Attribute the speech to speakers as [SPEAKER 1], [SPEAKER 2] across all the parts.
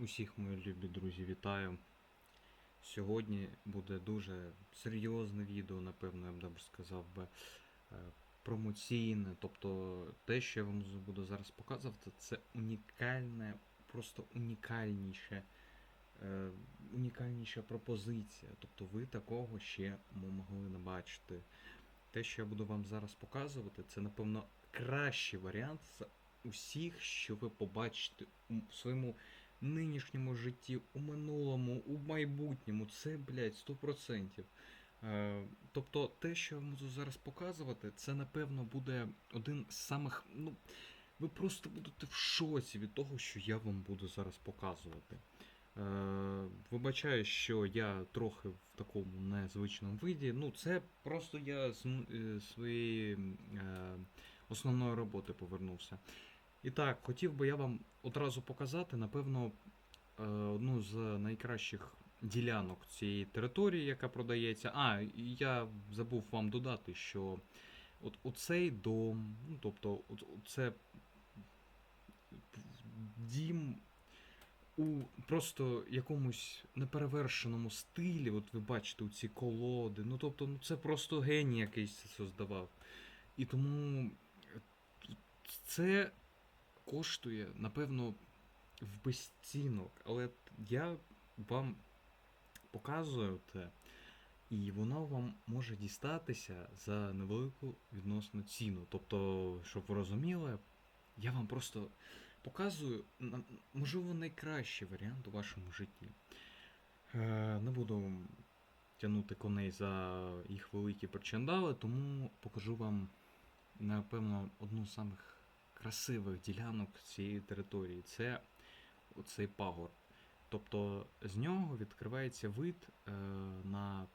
[SPEAKER 1] Усіх мої любі друзі, вітаю. Сьогодні буде дуже серйозне відео, напевно, я б добре сказав би, е, промоційне. Тобто те, що я вам буду зараз показувати, це унікальне, просто унікальніше, е, унікальніша пропозиція. Тобто ви такого ще могли не бачити. Те, що я буду вам зараз показувати, це, напевно, кращий варіант з усіх, що ви побачите у своєму нинішньому житті, у минулому, у майбутньому. Це, блядь, 100%. Е, тобто, те, що я можу зараз показувати, це, напевно, буде один з самих. Ну, ви просто будете в шоці від того, що я вам буду зараз показувати. Е, вибачаю, що я трохи в такому незвичному виді. Ну, це просто я з е, своєї е, основної роботи повернувся. І так, хотів би я вам одразу показати, напевно, е, одну з найкращих ділянок цієї території, яка продається. А, я забув вам додати, що от оцей дом, ну, тобто, це дім у просто якомусь неперевершеному стилі. От ви бачите ці колоди. Ну, тобто, ну, це просто геній якийсь це создавав. І тому е, це коштує, напевно, в безцінок. Але я вам показую те, і воно вам може дістатися за невелику відносну ціну. Тобто, щоб ви розуміли, я вам просто показую, можливо, найкращий варіант у вашому житті. Е, Не буду тягнути коней за їх великі причандали, тому покажу вам, напевно, одну з самих красивих ділянок цієї території. Це оцей пагор. Тобто з нього відкривається вид е, на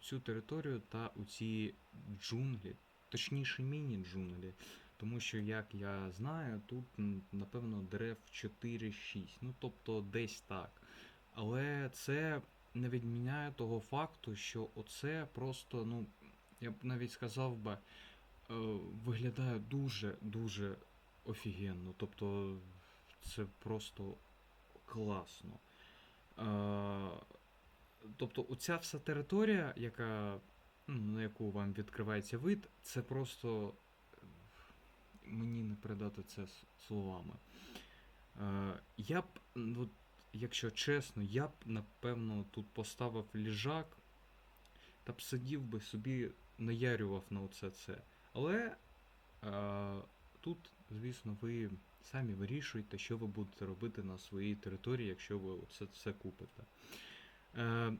[SPEAKER 1] цю територію та у ці джунглі, точніше міні-джунглі. Тому що, як я знаю, тут напевно дерев 4-6, ну тобто десь так. Але це не відміняє того факту, що оце просто, ну, я б навіть сказав би, е, виглядає дуже-дуже офігенно. Тобто це просто класно. Тобто, оця вся територія, яка, ну, на яку вам відкривається вид, це просто мені не передати це словами. Я б, от, якщо чесно, я б напевно тут поставив ліжак та б сидів би собі, наярював на оце це. Але е, тут, звісно, ви самі вирішуєте, що ви будете робити на своїй території, якщо ви це все купите. Е,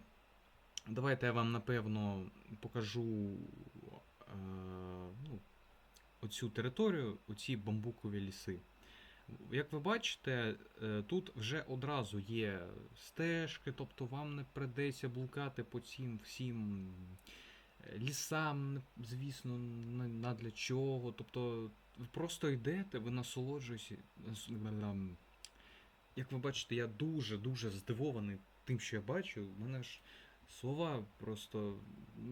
[SPEAKER 1] давайте я вам напевно покажу е, ну, оцю територію, оці бамбукові ліси. Як ви бачите, е, тут вже одразу є стежки, тобто вам не придеться блукати по цим всім е, лісам, звісно, на, для чого. Тобто ви просто йдете, ви насолоджуєтеся. Як ви бачите, я дуже-дуже здивований тим, що я бачу. У мене ж слова просто.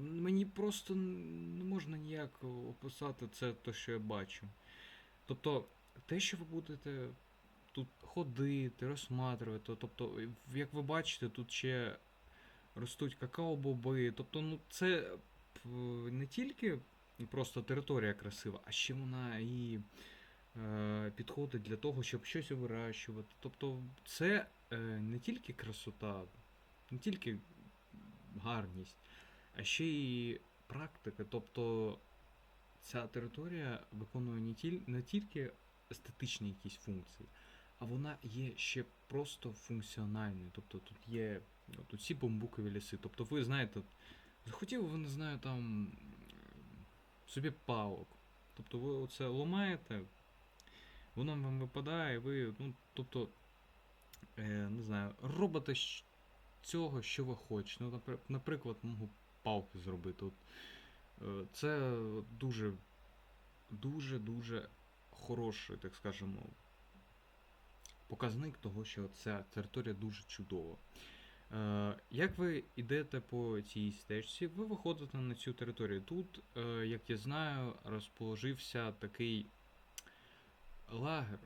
[SPEAKER 1] Мені просто не можна ніяк описати це, те, що я бачу. Тобто, те, що ви будете тут ходити, розсматривати, тобто, як ви бачите, тут ще ростуть какао-боби. Тобто, ну це не тільки просто територія красива, а ще вона і е, підходить для того, щоб щось вирощувати. Тобто, це е, не тільки красота, не тільки гарність, а ще й практика. Тобто ця територія виконує не, тіль, не тільки естетичні якісь функції, а вона є ще просто функціональною. Тобто тут є от ці бамбукові ліси. Тобто ви знаєте, от захотіли ви не знаю там собі палок. Тобто ви оце ламаєте, воно вам випадає, ви, ну, тобто, е, не знаю, робите цього, що ви хочете. Ну, напри- наприклад, можу палки зробити. От, е, це дуже, дуже, дуже хороший, так скажемо, показник того, що ця територія дуже чудова. Е, Як ви йдете по цій стежці, ви виходите на цю територію. Тут, е, як я знаю, розположився такий лагер.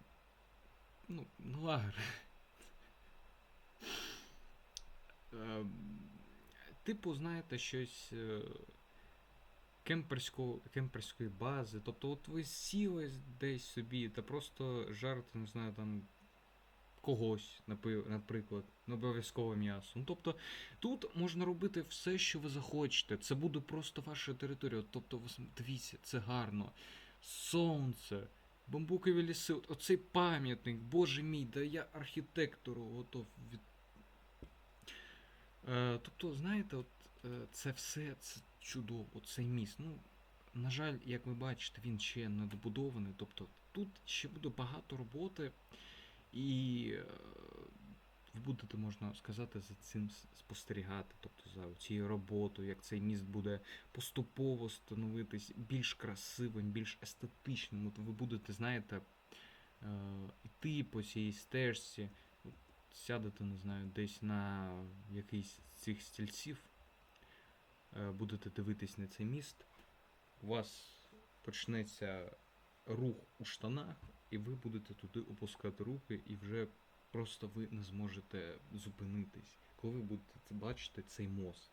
[SPEAKER 1] Ну, лагер. е, типу, знаєте, щось кемперського, кемперської бази. Тобто, от ви сіли десь собі та просто жарти, не знаю, там. Когось, наприклад, не обов'язково м'ясо. Ну, тобто тут можна робити все, що ви захочете. Це буде просто ваша територія. Тобто, дивіться, це гарно. Сонце, бамбукові ліси, оцей пам'ятник, боже мій, да я архітектору готов від. Е, тобто, знаєте, от е, це все це чудово, цей міст. Ну, на жаль, як ви бачите, він ще не добудований. Тобто тут ще буде багато роботи, і е, будете, можна сказати, за цим спостерігати, тобто за цією роботою, як цей міст буде поступово становитись більш красивим, більш естетичним. От ви будете, знаєте, е, йти по цій стежці, сядете, не знаю, десь на якийсь з цих стільців, е, будете дивитись на цей міст, у вас почнеться рух у штанах, і ви будете туди опускати руки, і вже просто ви не зможете зупинитись, коли ви будете бачити цей мост.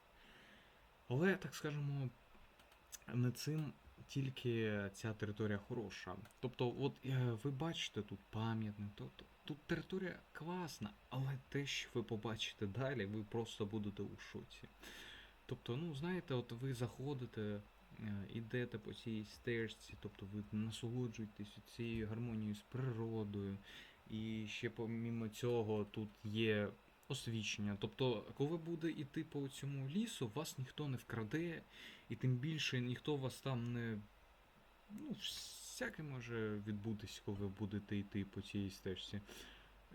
[SPEAKER 1] Але, так скажемо, не цим тільки ця територія хороша. Тобто, от е, ви бачите тут пам'ятник, тобто, тут територія класна, але те, що ви побачите далі, ви просто будете у шоці. Тобто, ну, знаєте, от ви заходите, ідете по цій стежці, тобто ви насолоджуєтесь цією гармонією з природою. І ще помімо цього тут є освічення. Тобто, коли буде йти по цьому лісу, вас ніхто не вкраде, і тим більше ніхто вас там не. Ну, всяке може відбутись, коли ви будете йти по цій стежці.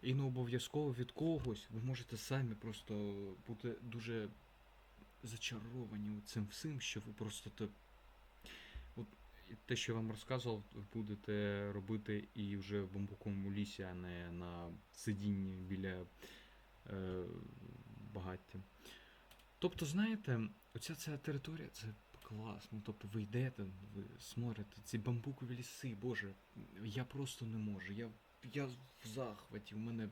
[SPEAKER 1] І не обов'язково від когось. Ви можете самі просто бути дуже зачаровані цим всім, що ви просто те, що я вам розказував, будете робити і вже в бамбуковому лісі, а не на сидінні біля е, багаття. Тобто, знаєте, оця ця територія це класно. Тобто ви йдете, ви смотрите ці бамбукові ліси, боже, я просто не можу. Я, я в захваті, у мене.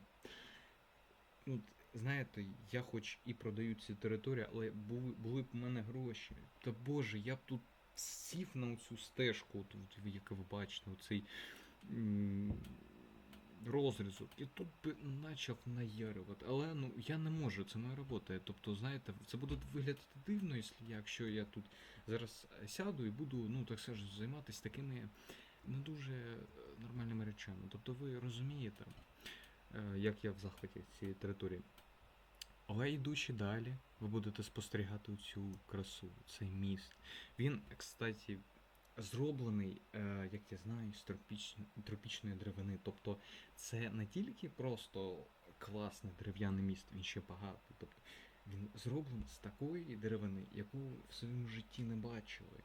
[SPEAKER 1] Ну, знаєте, я хоч і продаю ці території, але були, були б у мене гроші. Та боже, я б тут сів на цю стежку, тут, яку ви бачите, оцей м, розрізок, і тут би почав наярювати. Але ну я не можу, це моя робота. Тобто, знаєте, це буде виглядати дивно, якщо- якщо я тут зараз сяду і буду, ну так скажу, займатися такими не дуже е, нормальними речами. Тобто ви розумієте, е, як я в захваті цієї території. Але йдучи далі, ви будете спостерігати цю красу, цей міст. Він, кстати, зроблений, е, як я знаю, з тропічної, деревини. Тобто це не тільки просто класний дерев'яний міст, він ще багатий. Тобто він зроблений з такої деревини, яку в своєму житті не бачили.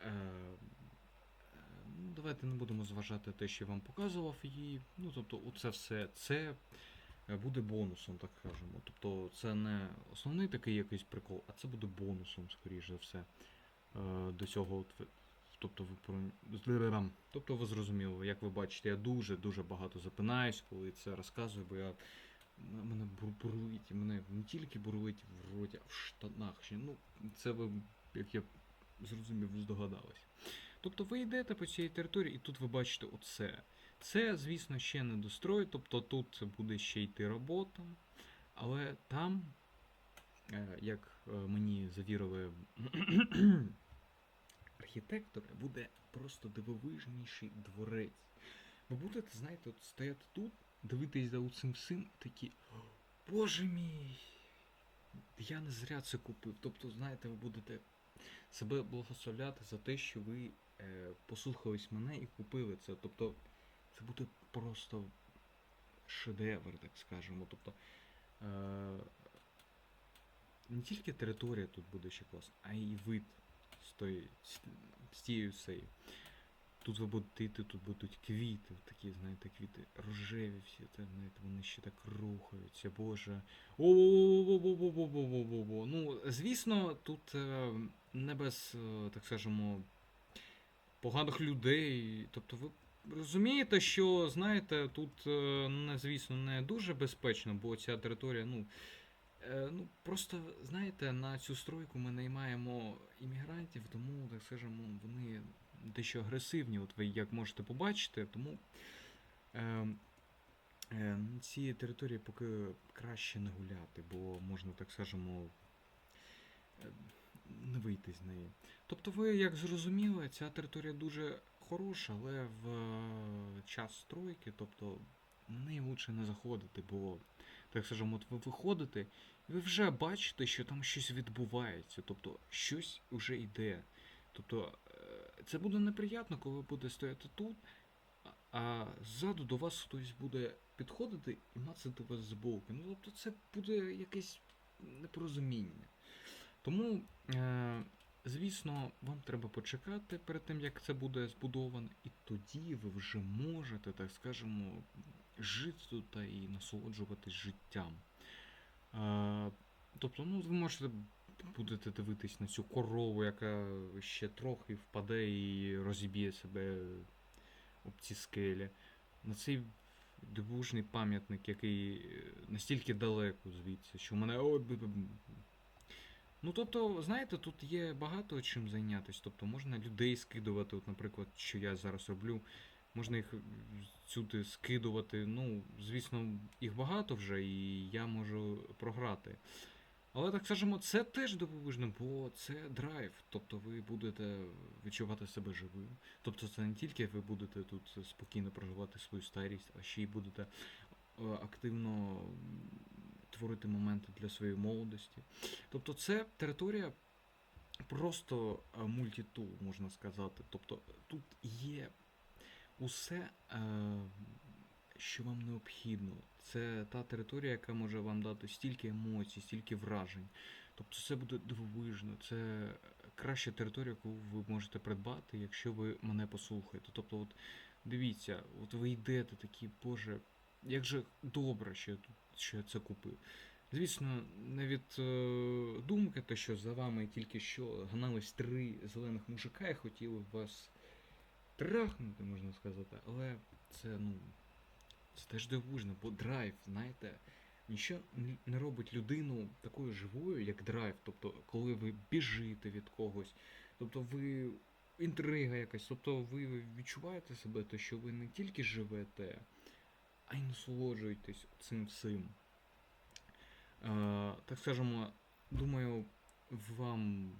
[SPEAKER 1] Е, е, ну, давайте не будемо зважати те, що я вам показував її. Ну, тобто, оце все це буде бонусом, так скажемо. Тобто, це не основний такий якийсь прикол, а це буде бонусом, скоріш за все. Е, До цього. Тобто ви тобто ви зрозуміли, як ви бачите, я дуже-дуже багато запинаюсь, коли це розказую, бо я мене бур- бурлить, мене не тільки бурлить в роті, а в штанах ще. Ну, це ви, як я зрозумів, здогадались. Тобто ви йдете по цій території, і тут ви бачите оце. Це, звісно, ще не дострой, тобто тут буде ще йти робота, але там, е, як е, мені завірили архітектори, буде просто дивовижніший дворець. Ви будете, знаєте, от стояти тут, дивитись за цим всім, такі. Боже мій! Я не зря це купив. Тобто, знаєте, ви будете себе благословляти за те, що ви е, послухались мене і купили це. Тобто, це буде просто шедевр, так скажемо. Тобто, е, не тільки територія тут буде ще класна, а й вид з, тої, з, тією сею. Тут ви будете тут будуть квіти, такі, знаєте, квіти рожеві всі, та, знаєте, вони ще так рухаються, боже. О-о-о-о-о-о-о-о-о-о-о. Ну, звісно, тут е, не без, е, так скажемо, поганих людей. Тобто ви розумієте, що, знаєте, тут, е, звісно, не дуже безпечно, бо ця територія, ну. Е, ну, просто, знаєте, на цю стройку ми наймаємо іммігрантів, тому, так скажемо, вони дещо агресивні, от ви як можете побачити, тому е, е, цій території поки краще не гуляти, бо можна, так скажемо, е, не вийти з неї. Тобто ви, як зрозуміли, ця територія дуже хороша, але в е, час стройки, тобто на лучше не заходити, бо, так скажемо, от ви виходите, і ви вже бачите, що там щось відбувається, тобто щось вже йде. Тобто е, це буде неприємно, коли ви будете стояти тут, а ззаду до вас хтось буде підходити і мацати вас з боку. Ну, тобто це буде якесь непорозуміння. Тому, е, звісно, вам треба почекати перед тим, як це буде збудовано, і тоді ви вже можете, так скажемо, жити тут і насолоджуватись життям. Тобто, ну, ви можете будете дивитись на цю корову, яка ще трохи впаде і розіб'є себе об ці скелі. На цей дивужний пам'ятник, який е, настільки далеко звідси, що мене. Ну, тобто, знаєте, тут є багато чим зайнятися. Тобто можна людей скидувати, от, наприклад, що я зараз роблю. Можна їх сюди скидувати. Ну, звісно, їх багато вже, і я можу програти. Але так скажемо, це теж дивовижно, бо це драйв. Тобто ви будете відчувати себе живим. Тобто це не тільки ви будете тут спокійно проживати свою старість, а ще й будете е, активно творити моменти для своєї молодості. Тобто це територія просто е, мультитул, можна сказати. Тобто тут є усе, е, що вам необхідно. Це та територія, яка може вам дати стільки емоцій, стільки вражень. Тобто це буде дивовижно, це краща територія, яку ви можете придбати, якщо ви мене послухаєте. Тобто, от дивіться, от ви йдете такі, Боже, як же добре, що я тут що я це купив. Звісно, не від е, думки, те, що за вами тільки що гнались три зелених мужика і хотіли вас трахнути, можна сказати, але це, ну, це теж дивужно, бо драйв, знаєте, нічого не робить людину такою живою, як драйв. Тобто, коли ви біжите від когось, тобто ви інтрига якась, тобто ви відчуваєте себе, те, що ви не тільки живете, а й насолоджуєтесь цим всім. Е, так скажемо, думаю, вам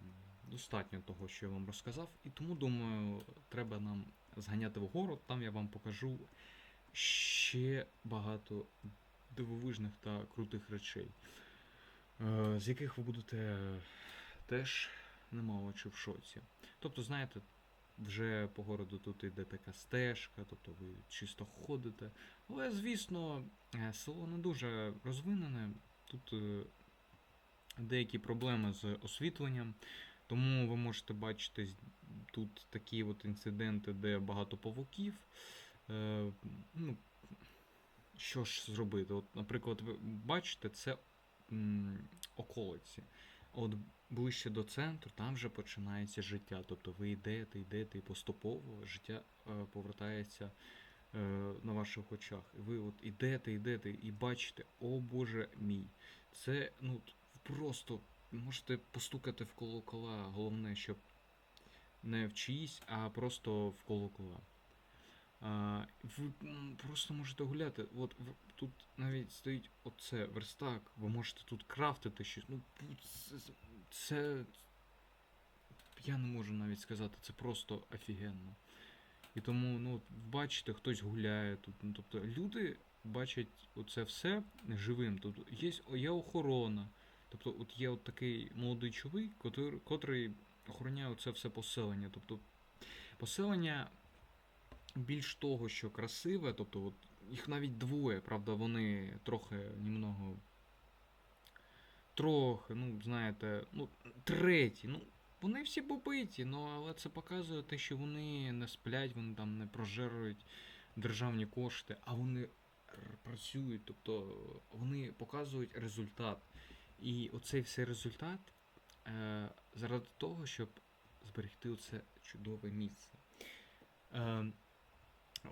[SPEAKER 1] достатньо того, що я вам розказав, і тому думаю, треба нам зганяти в город, там я вам покажу ще багато дивовижних та крутих речей, е, з яких ви будете теж немало чи в шоці. Тобто, знаєте, вже по городу тут йде така стежка, тобто ви чисто ходите. Але, звісно, е, село не дуже розвинене. Тут е, деякі проблеми з освітленням, тому ви можете бачити тут такі от інциденти, де багато павуків. Е, ну, що ж зробити? От, наприклад, ви бачите, це околиці. От ближче до центру, там вже починається життя. Тобто ви йдете, йдете, і поступово життя е, повертається е, на ваших очах. І ви от ідете, йдете і бачите, о Боже мій, це ну просто можете постукати в колокола. Головне, щоб не в чиїсь, а просто в колокола. А, ви просто можете гуляти. От тут навіть стоїть оце верстак. Ви можете тут крафтити щось. Ну, це. Я не можу навіть сказати, це просто офігенно. І тому, ну, бачите, хтось гуляє тут. Ну, тобто люди бачать оце все живим. Тут є, є охорона. Тобто, от є от такий молодий чоловік, котрий, котрий охороняє це все поселення. Тобто, поселення більш того, що красиве, тобто от їх навіть двоє, правда, вони трохи німного. Трохи, ну, знаєте, ну, треті, ну, вони всі побиті, ну, але це показує те, що вони не сплять, вони там не прожерують державні кошти, а вони працюють, тобто вони показують результат. І оцей все результат е, заради того, щоб зберегти оце чудове місце. Е,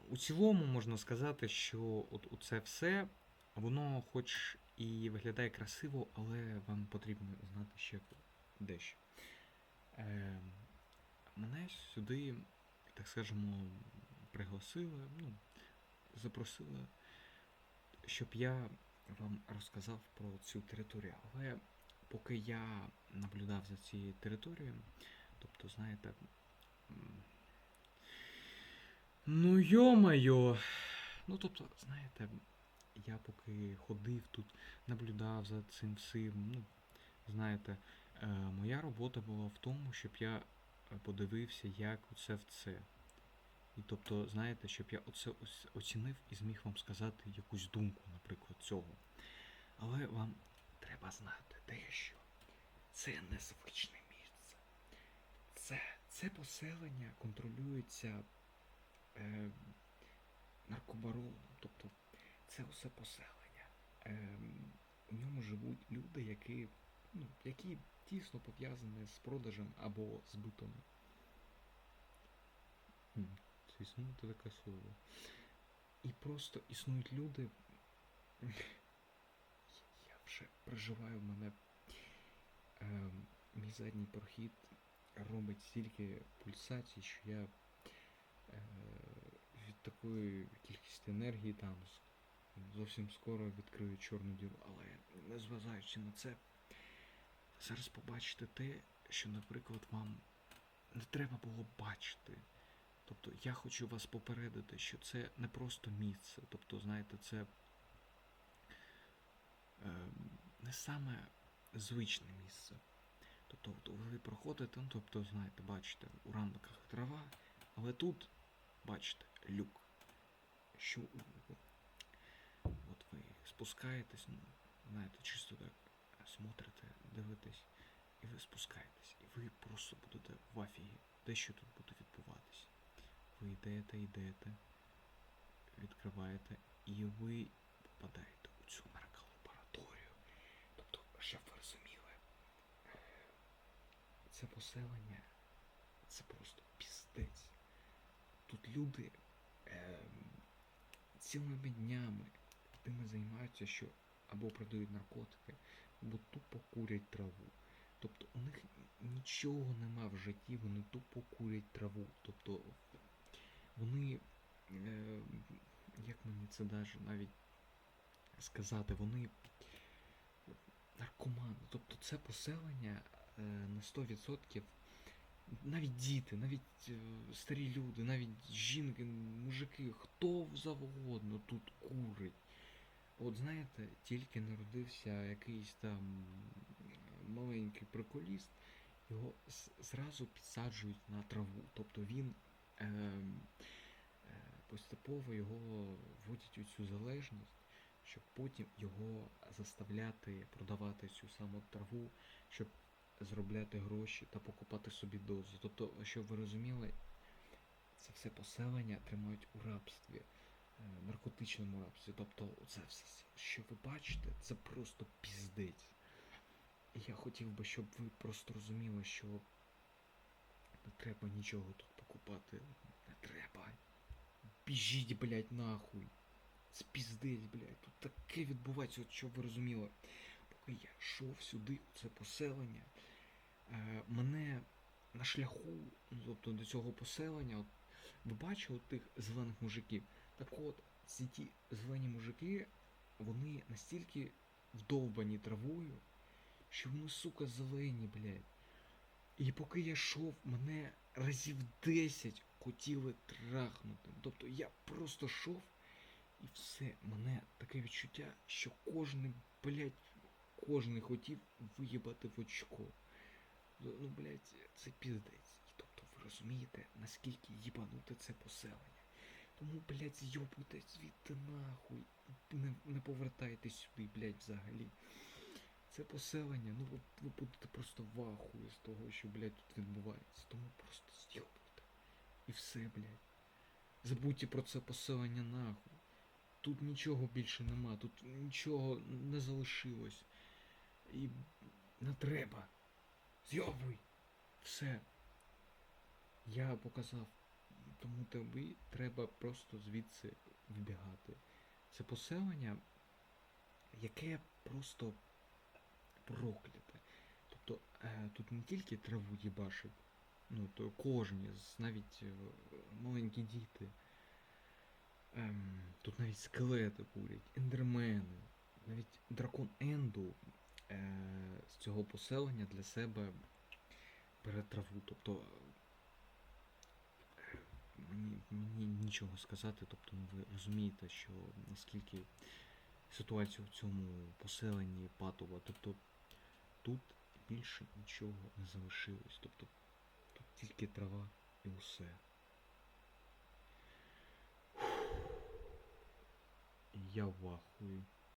[SPEAKER 1] у цілому можна сказати, що от це все, воно хоч і виглядає красиво, але вам потрібно знати ще дещо. Е, мене сюди, так скажемо, пригласили, ну, запросили, щоб я вам розказав про цю територію. Але поки я наблюдав за цією територією, тобто, знаєте, ну йо-майо, ну тобто, знаєте, я поки ходив тут, наблюдав за цим всім, ну, знаєте, е, моя робота була в тому, щоб я е, подивився, як оце в це. І тобто, знаєте, щоб я оце оцінив і зміг вам сказати якусь думку, наприклад, цього. Але вам треба знати дещо. Це незвичне місце. Це, це поселення контролюється е, наркобароном. Тобто це усе поселення. Е, у ньому живуть люди, які, ну, які тісно пов'язані з продажем або збитом. Хм, Це існує таке слово. І просто існують люди. Я вже проживаю в мене. Е, мій задній прохід робить стільки пульсацій, що я е, від такої кількості енергії там з- зовсім скоро відкрию чорну діру. Але незважаючи на це, зараз побачите те, що, наприклад, вам не треба було бачити. Тобто я хочу вас попередити, що це не просто місце. Тобто, знаєте, це е, не саме звичне місце. Тобто ви проходите, ну, тобто, знаєте, бачите, у ранках трава, але тут бачите люк. Що ви спускаєтесь, ну, знаєте, чисто так смотрите, дивитесь, і ви спускаєтесь, і ви просто будете в афігі, де що тут буде відбуватись. Ви йдете, йдете, відкриваєте, і ви попадаєте у цю нарколабораторію. Тобто, щоб ви розуміли, це поселення це просто піздець. Тут люди е, цілими днями тими займаються, що або продають наркотики, або тупо курять траву. Тобто у них нічого нема в житті, вони тупо курять траву. Тобто вони, е, як мені це даже навіть сказати, вони наркомани. Тобто це поселення е, на 100% навіть діти, навіть е, старі люди, навіть жінки, мужики, хто завгодно тут курить. От знаєте, тільки народився якийсь там маленький приколіст, його зразу підсаджують на траву. Тобто він е, е, поступово його вводять у цю залежність, щоб потім його заставляти продавати цю саму траву, щоб заробляти гроші та покупати собі дозу. Тобто, щоб ви розуміли, це все поселення тримають у рабстві, наркотичному рабстві. Тобто, це все, що ви бачите, це просто піздець. І я хотів би, щоб ви просто розуміли, що не треба нічого тут покупати. Не треба. Біжіть, блядь, нахуй. Це піздець, блядь. Тут таке відбувається, от щоб ви розуміли. Поки я йшов сюди, у це поселення, е, мене на шляху, ну, тобто до цього поселення, от, ви бачили тих зелених мужиків? Так от, ці ті зелені мужики, вони настільки вдовбані травою, що вони, сука, зелені, блядь. І поки я йшов, мене разів 10 хотіли трахнути. Тобто я просто йшов і все, мене таке відчуття, що кожний, блядь, кожний хотів виїбати в очко. Ну, ну, блядь, це піздець. Тобто ви розумієте, наскільки їбануте це поселення. Тому, блядь, зйобуйте звідти нахуй. Не, не повертайтесь сюди, блядь, взагалі. Це поселення, ну от ви будете просто в ахуї з того, що, блядь, тут відбувається. Тому просто зйобуйте. І все, блядь. Забудьте про це поселення нахуй. Тут нічого більше нема, тут нічого не залишилось. І не треба. Зйобуй. Все. Я показав. Тому тобі треба просто звідси вибігати. Це поселення яке просто прокляте. Тобто е, тут не тільки траву їбашить, ну то кожні, навіть е, маленькі діти. Ем, тут навіть скелети курять, ендермени, навіть дракон Енду е, з цього поселення для себе бере траву. Тобто мені, мені нічого сказати, тобто ну, ви розумієте, що наскільки ситуація в цьому поселенні патова. Тобто тут більше нічого не залишилось. Тобто тут тільки трава і усе. Я в ахуї.